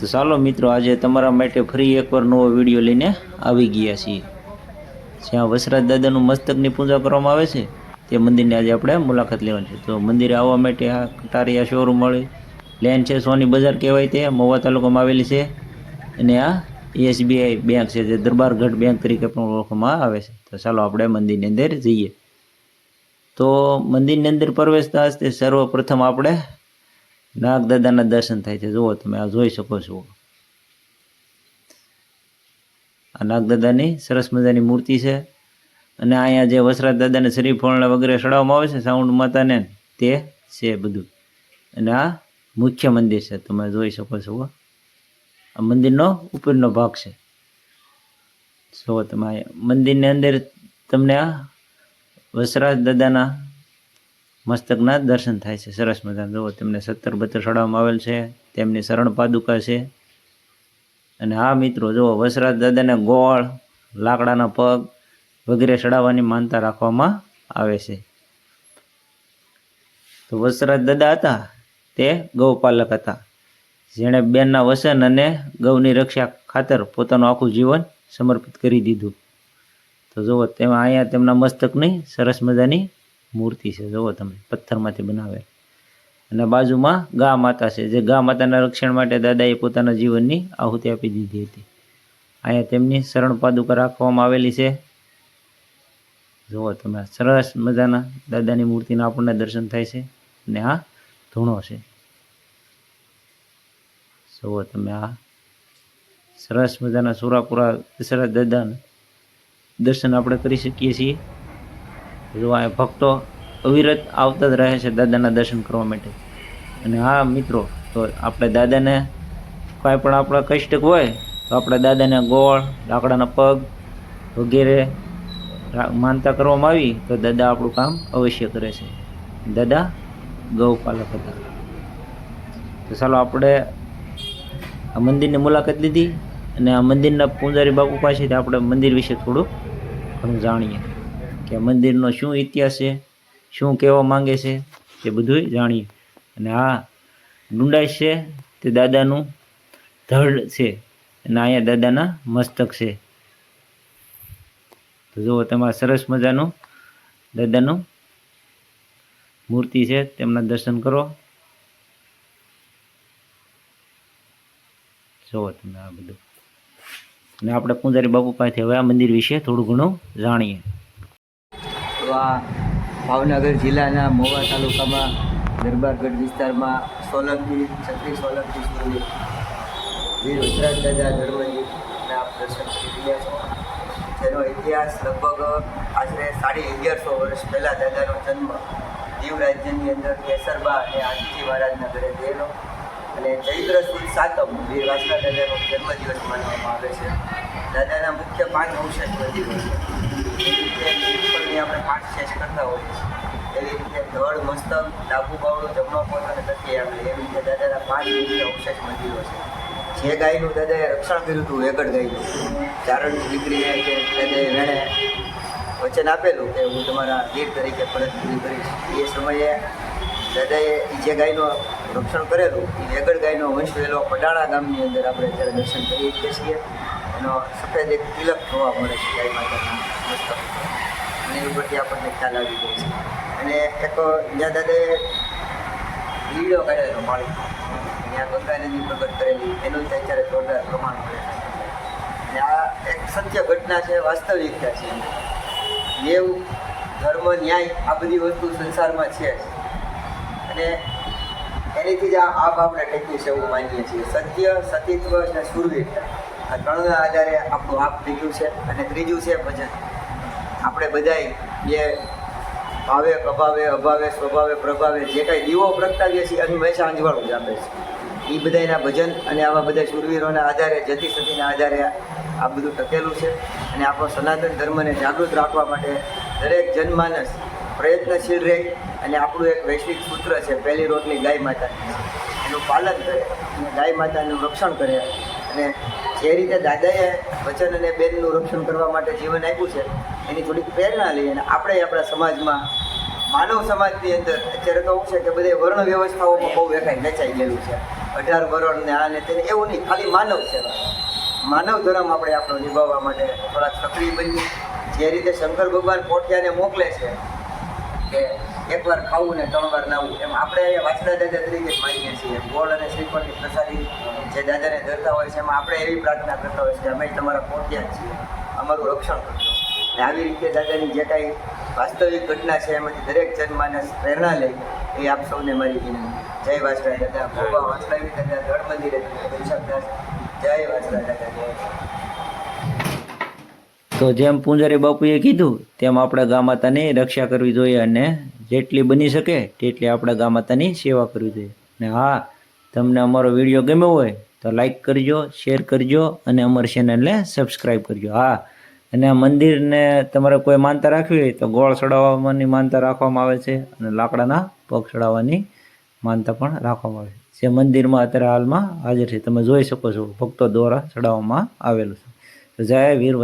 તો ચાલો મિત્રો, આજે તમારા માટે ફરી એકવાર નવો વીડિયો લઈને આવી ગયા છીએ. જ્યાં વસરાજ દાદાનું મસ્તકની પૂજા કરવામાં આવે છે, તે મંદિરને આજે આપણે મુલાકાત લેવાની છે. તો મંદિરે આવવા માટે આ કટારિયા શોરૂમ મળે લેન છે, સોની બજાર કહેવાય તે, મહુવા તાલુકામાં આવેલી છે. અને આ એસબીઆઈ બેંક છે, જે દરબારગઢ બેંક તરીકે પણ ઓળખવામાં આવે છે. તો ચાલો આપણે મંદિરની અંદર જઈએ. તો મંદિરની અંદર પ્રવેશતા હસ્તે સર્વપ્રથમ આપણે નાગદાદાના દર્શન થાય છે. જુઓ તમે, આ જોઈ શકો છો. આ નાગદાદાની સરસ મજાની મૂર્તિ છે. અને અહીંયા જે વસરાજ દાદાને શ્રીફળને વગેરે ચડાવવામાં આવે છે સાઉન્ડ માતાને, તે છે બધું. અને આ મુખ્ય મંદિર છે. તમે જોઈ શકો છો. આ મંદિરનો ઉપરનો ભાગ છે. જો તમે મંદિરની અંદર તમને આ વસરાજ દાદાના મસ્તકના દર્શન થાય છે. સરસ મજાના. જુઓ, તેમને સત્તર બત્તર ચડાવવામાં આવેલ છે. તેમની શરણ પાદુકા છે. અને આ મિત્રો, જુઓ, વસરાજ દાદાને ગોળ, લાકડાના પગ વગેરે ચડાવવાની માનતા રાખવામાં આવે છે. તો વસરાજ દાદા હતા. તે ગૌપાલક હતા. જેણે બેનના વસન અને ગૌની રક્ષા ખાતર પોતાનું આખું જીવન સમર્પિત કરી દીધું. તો જુઓ, તેમાં અહીંયા તેમના મસ્તકની સરસ મજાની મૂર્તિ છે, જુઓ તમે, પથ્થરમાંથી બનાવે અને બાજુમાં ગા માતા છે, જે ગા માતાના રક્ષણ માટે દાદાએ પોતાના જીવનની આહુતિ આપી દીધી હતી. અહીંયા તેમની શરણ પાદુકા રાખવામાં આવેલી છે. જુઓ તમે, સરસ મજાના દાદાની મૂર્તિના આપણને દર્શન થાય છે. અને આ ધૂણો છે. જુઓ તમે, આ સરસ મજાના સુરાપુરા દશરથ દાદાના દર્શન આપણે કરી શકીએ છીએ. જો આ ભક્તો અવિરત આવતા જ રહે છે દાદાના દર્શન કરવા માટે. અને હા, મિત્રો, તો આપણે દાદાને કાંઈ પણ આપણા કષ્ટ હોય, તો આપણે દાદાને ગોળ, લાકડાના પગ વગેરે માનતા કરવામાં આવી, તો દાદા આપણું કામ અવશ્ય કરે છે. દાદા ગૌપાલક હતા. તો ચાલો આપણે આ મંદિરની મુલાકાત લીધી અને આ મંદિરના પૂંજારી બાપુ પાસેથી આપણે મંદિર વિશે થોડું ઘણું જાણીએ. કે મંદિરનો શું ઇતિહાસ છે, શું કહેવા માંગે છે તે બધું જાણીએ. અને આ ડુંડાઈ છે, તે દાદાનું ધડ છે. અને અહીંયા દાદાના મસ્તક છે. તો જુઓ, તમારા સરસ મજાનું દાદાનું મૂર્તિ છે, તેમના દર્શન કરો. જુઓ તમે આ બધું. અને આપણે પૂંજારી બાપુ પાસેથી હવે આ મંદિર વિશે થોડું ઘણું જાણીએ. તો આ ભાવનગર જિલ્લાના મોવા તાલુકામાં, દરબારગઢ વિસ્તારમાં સોલંકી, છત્રી સોલંકી સ્કૂલની વીર વજરાજ દાદા ધર્મજીના દર્શન કરી રહ્યા છો. જેનો ઇતિહાસ લગભગ આશરે સાડી અગિયારસો વર્ષ પહેલાં દાદાનો જન્મ દીવ રાજ્યની અંદર કેસરબા અને આદિજી મહારાજના ઘરે થયેલો અને ચૈત્ર સુદ સાતમ વીર વાસણા દાદાનો જન્મદિવસ માનવામાં આવે છે. દાદાના મુખ્ય પાંચ વંશ મંદિરો છે. એવી આપણે પાઠ શેષ કરતા હોઈએ. એવી રીતે ધડ મસ્તક ડાબુ બાવડું જમણો પોત અને તકી આવે એવી રીતે દાદાના પાંચ મુખ્ય અવશેષ મંદિરો છે જે ગાયનું દાદાએ રક્ષણ કર્યું હતું એકડ ગાયનું ચારણની દીકરીને કે દાદાએ વેણે વચન આપેલું કે હું તમારા વીર તરીકે ફરજ પૂરી કરીશ એ સમયે દાદાએ જે ગાયનું રક્ષણ કરેલું, એ વેગડ ગાયનો વંશ વેલો પટાણા ગામની અંદર આપણે અત્યારે દર્શન કરીએ છીએ, એનો સફેદ એક તિલક જોવા મળે છે ગાય માતાના મસ્તક. અને એ ઉપરથી આપણને ખ્યાલ આવી જાય છે. અને એક જ્યાં દાદાએ લીડો કાઢેલો માળી ત્યાં ગંગા નદી પ્રગટ કરેલી, એનું જ અત્યારે જોરદાર પ્રમાણ મળે અને આ એક સત્ય ઘટના છે વાસ્તવિકતા છે. દેવ, ધર્મ, ન્યાય આ બધી વસ્તુ સંસારમાં છે. અને એનીથી જ આ આપ આપણે ટેક્યું છે એવું માનીએ છીએ. સત્ય, સતીત્વ અને સુરવીરતા આ ત્રણના આધારે આપણું આપ બીજું છે અને ત્રીજું છે ભજન. આપણે બધાય જે ભાવે, અભાવે અભાવે, સ્વભાવે, પ્રભાવે જે કાંઈ દીવો પ્રગટાવીએ છીએ, એનું હંમેશા અંજવાળું જ આપે છે. એ બધાના ભજન અને આવા બધા શૂરવીરોના આધારે, જતી સતીના આધારે આ બધું ટકેલું છે. અને આપણો સનાતન ધર્મને જાગૃત રાખવા માટે દરેક જનમાનસ પ્રયત્નશીલ રહે અને આપણું એક વૈશ્વિક સૂત્ર છે, પહેલી રોટલી ગાય માતાની. એનું પાલન કરે, અને ગાય માતાનું રક્ષણ કરે. અને જે રીતે દાદાએ વચન અને બેનનું રક્ષણ કરવા માટે જીવન આપ્યું છે એની થોડીક પ્રેરણા લઈએ અને આપણે આપણા સમાજમાં માનવ સમાજની અંદર અત્યારે તો શું છે કે બધે વર્ણ વ્યવસ્થાઓમાં બહુ વેખાઈ વેચાઈ ગયેલું છે. અઢાર વરણ ને આ ને તેને એવું નહીં, ખાલી માનવ સેવા માનવ ધર્મ આપણે આપણો નિભાવવા માટે થોડાક સક્રિય બનીએ. જે રીતે શંકર ભગવાન પોઠિયાને મોકલે છે કે એકવાર ખાવું ને ત્રણ વાર નાવું, એમ આપણે અહીંયા વાછડા દાદા તરીકે જ છીએ. ગોળ અને શ્રીફળની પ્રસાદી જે દાદાને ધરતા હોય છે, એમાં આપણે એવી પ્રાર્થના કરતા હોય છે કે અમે તમારા પોઠિયા છીએ. અમારું રક્ષણ કરજો. અને આવી રીતે દાદાની જે કાંઈ વાસ્તવિક ઘટના છે એમાંથી દરેક જન્માનસ પ્રેરણા લઈ એ આપ સૌને મારી વિનંતી. જય વાસરા દાદા. ભોગવા વાસરાવી દાદા ધળ મંદિરે પૈસાદાસ જય વાસરા દાદા જય તો જેમ પૂંજારી બાપુએ કીધું તેમ આપણા ગા માતાની રક્ષા કરવી જોઈએ અને જેટલી બની શકે તેટલી આપણે ગા માતાની સેવા કરવી જોઈએ. અને હા તમને અમારો વીડિયો ગમ્યો હોય તો લાઈક કરજો શેર કરજો અને અમારી ચેનલને સબસ્ક્રાઈબ કરજો. હા અને આ મંદિરને તમારે કોઈ માનતા રાખવી હોય તો ગોળ ચડાવવાની માનતા રાખવામાં આવે છે અને લાકડાના પગ ચડાવવાની માનતા પણ રાખવામાં આવે છે. જે મંદિરમાં અત્યારે હાલમાં હાજર છે. તમે જોઈ શકો છો ભક્તો દ્વારા ચડાવવામાં આવેલું છે. તો જય વીર